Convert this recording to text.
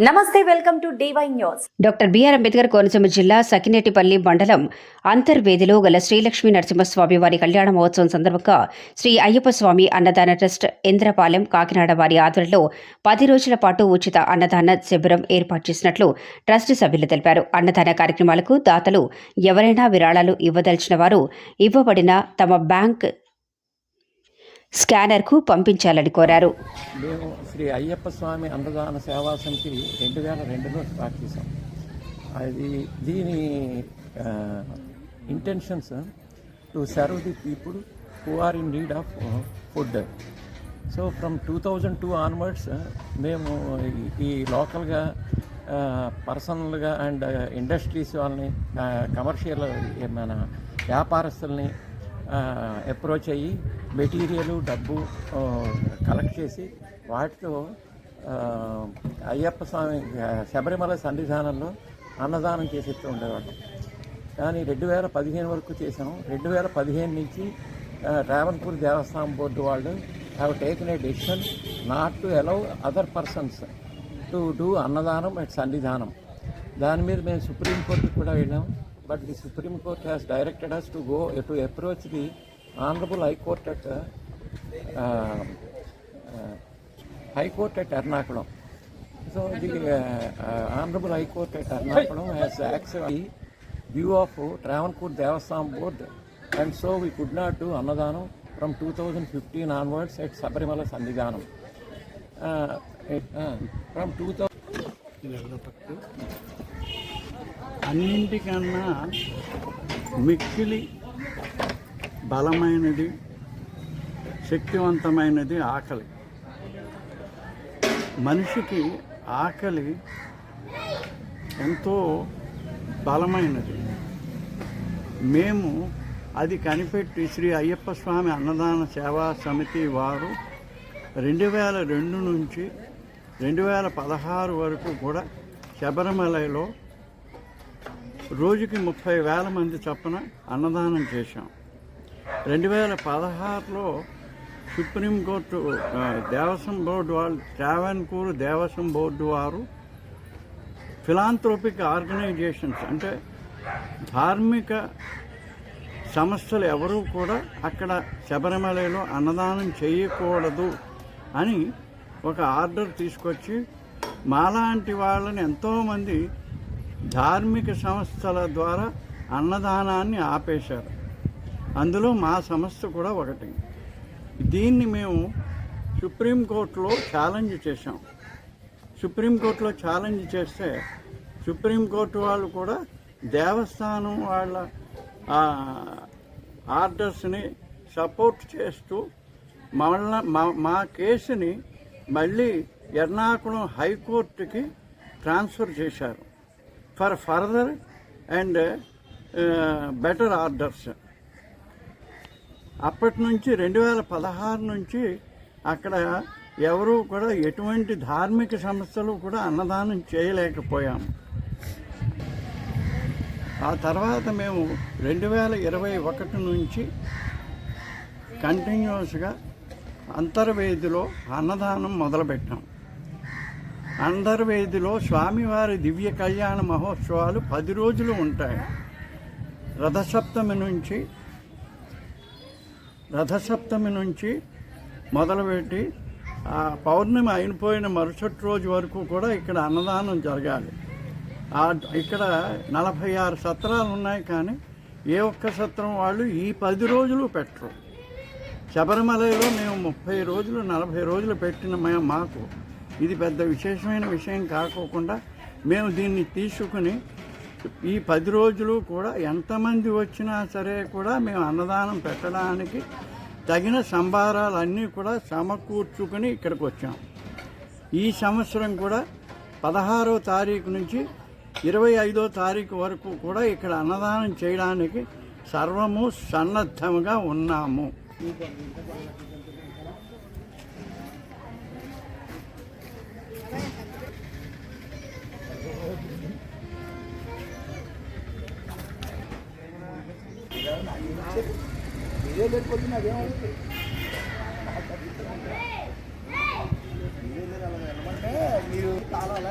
నమస్తే welcome to divine news doctor BR Ambedkar Konaseema జిల్లా సకినేటిపల్లి మండలం అంతర్వేదిలో గల శ్రీలక్ష్మీ నరసింహస్వామి వారి కళ్యాణ మహోత్సవం సందర్భంగా శ్రీ అయ్యప్ప స్వామి అన్నదాన ట్రస్ట్ ఇంద్రపాలెం కాకినాడ వారి ఆధ్వర్యంలో పది రోజుల పాటు ఉచిత అన్నదాన శిబిరం ఏర్పాటు చేసినట్లు ట్రస్ట్ సభ్యులు తెలిపారు. అన్నదాన కార్యక్రమాలకు దాతలు ఎవరైనా విరాళాలు ఇవ్వదలిచిన వారు ఇవ్వబడిన తమ బ్యాంక్ స్కానర్కు పంపించాలని కోరారు. మేము శ్రీ అయ్యప్ప స్వామి అన్నదాన సేవా సమితి రెండు వేల రెండులో స్టార్ట్ చేసాం అది దీని intentions to serve the people who are in need of food so from two thousand two onwards మేము ఈ- లోకల్గా పర్సనల్గా అండ్ ఇండస్ట్రీస్ వాళ్ళని కమర్షియల్ మన వ్యాపారస్తుల్ని అప్రోచ్ అయ్యి మెటీరియల్ డబ్బు కలెక్ట్ చేసి వాటితో అయ్యప్ప స్వామి శబరిమల సన్నిధానంలో అన్నదానం చేసేస్తూ ఉండేవాడు కానీ రెండు వేల పదిహేను వరకు చేసాం రెండు వేల పదిహేను నుంచి రావణపూర్ దేవస్థానం బోర్డు వాళ్ళు have taken a decision not to allow other persons to do annadanam at Sannidhanam. దాని మీద మేము సుప్రీంకోర్టుకు కూడా వెళ్ళాం but the supreme court has directed us to go to approach the honourable high court at high court at Ernakulam. So the honourable high court at Ernakulam has accept the view of Travancore Devasthanam board and so we could not do annadanam from two thousand fifteen onwards at Sabarimala Sannidhanam from two thousand అన్నింటికన్నా మిక్కిలి బలమైనది శక్తివంతమైనది ఆకలి. మనిషికి ఆకలి ఎంతో బలమైనది. మేము అది కనిపెట్టి శ్రీ అయ్యప్ప స్వామి అన్నదాన సేవా సమితి వారు రెండు వేల రెండు నుంచి రెండు వేల పదహారు వరకు కూడా శబరిమలలో రోజుకి ముప్పై వేల మంది చొప్పున అన్నదానం చేశాం. రెండు వేల పదహారులో సుప్రీంకోర్టు ఆ, దేవస్వం బోర్డు వాళ్ళు ట్రావెన్కూర్ దేవస్వం బోర్డు వారు ఫిలాంథ్రోపిక్ ఆర్గనైజేషన్స్ అంటే ధార్మిక సంస్థలు ఎవరూ కూడా అక్కడ శబరిమలలో అన్నదానం చేయకూడదు అని ఒక ఆర్డర్ తీసుకొచ్చి మాలాంటి వాళ్ళని ఎంతోమంది ధార్మిక సంస్థల ద్వారా అన్నదానాన్ని ఆపేశారు. అందులో మా సంస్థ కూడా ఒకటి. దీన్ని మేము సుప్రీంకోర్టులో ఛాలెంజ్ చేశాం. సుప్రీంకోర్టులో ఛాలెంజ్ చేస్తే సుప్రీంకోర్టు వాళ్ళు కూడా దేవస్థానం వాళ్ళ ఆర్డర్స్ని సపోర్ట్ చేస్తూ మళ్ళా మా మా కేసుని మళ్ళీ ఎర్నాకుళం హైకోర్టుకి ట్రాన్స్ఫర్ చేశారు. For further and better orders. అప్పటి నుంచి రెండు వేల పదహారు నుంచి అక్కడ ఎవరూ కూడా ఎటువంటి ధార్మిక సంస్థలు కూడా అన్నదానం చేయలేకపోయాము. ఆ తర్వాత మేము రెండు వేల ఇరవై ఒకటి నుంచి కంటిన్యూస్గా అంతర్వేదిలో అన్నదానం మొదలుపెట్టాం. అంధర్వేదిలో స్వామివారి దివ్య కళ్యాణ మహోత్సవాలు పది రోజులు ఉంటాయి. రథసప్తమి నుంచి రథసప్తమి నుంచి మొదలుపెట్టి ఆ పౌర్ణమి అయిపోయిన మరుసటి రోజు వరకు కూడా ఇక్కడ అన్నదానం జరగాలి. ఆ ఇక్కడ నలభై ఆరు సత్రాలు ఉన్నాయి కానీ ఏ ఒక్క సత్రం వాళ్ళు ఈ పది రోజులు పెట్టరు. శబరిమలలో మేము ముప్పై రోజులు నలభై రోజులు పెట్టిన మేము మాకు ఇది పెద్ద విశేషమైన విషయం కాకోకుండా మేము దీన్ని తీసుకుని ఈ పది రోజులు కూడా ఎంతమంది వచ్చినా సరే కూడా మేము అన్నదానం పెట్టడానికి తగిన సంభారాలన్నీ కూడా సమకూర్చుకుని ఇక్కడికి వచ్చాం. ఈ సంవత్సరం కూడా పదహారో తారీఖు నుంచి ఇరవై ఐదో తారీఖు వరకు కూడా ఇక్కడ అన్నదానం చేయడానికి సర్వము సన్నద్ధముగా ఉన్నాము. మీరే లేకపోతే నాకేమవుతుంది మీరే మీరు తాళాలు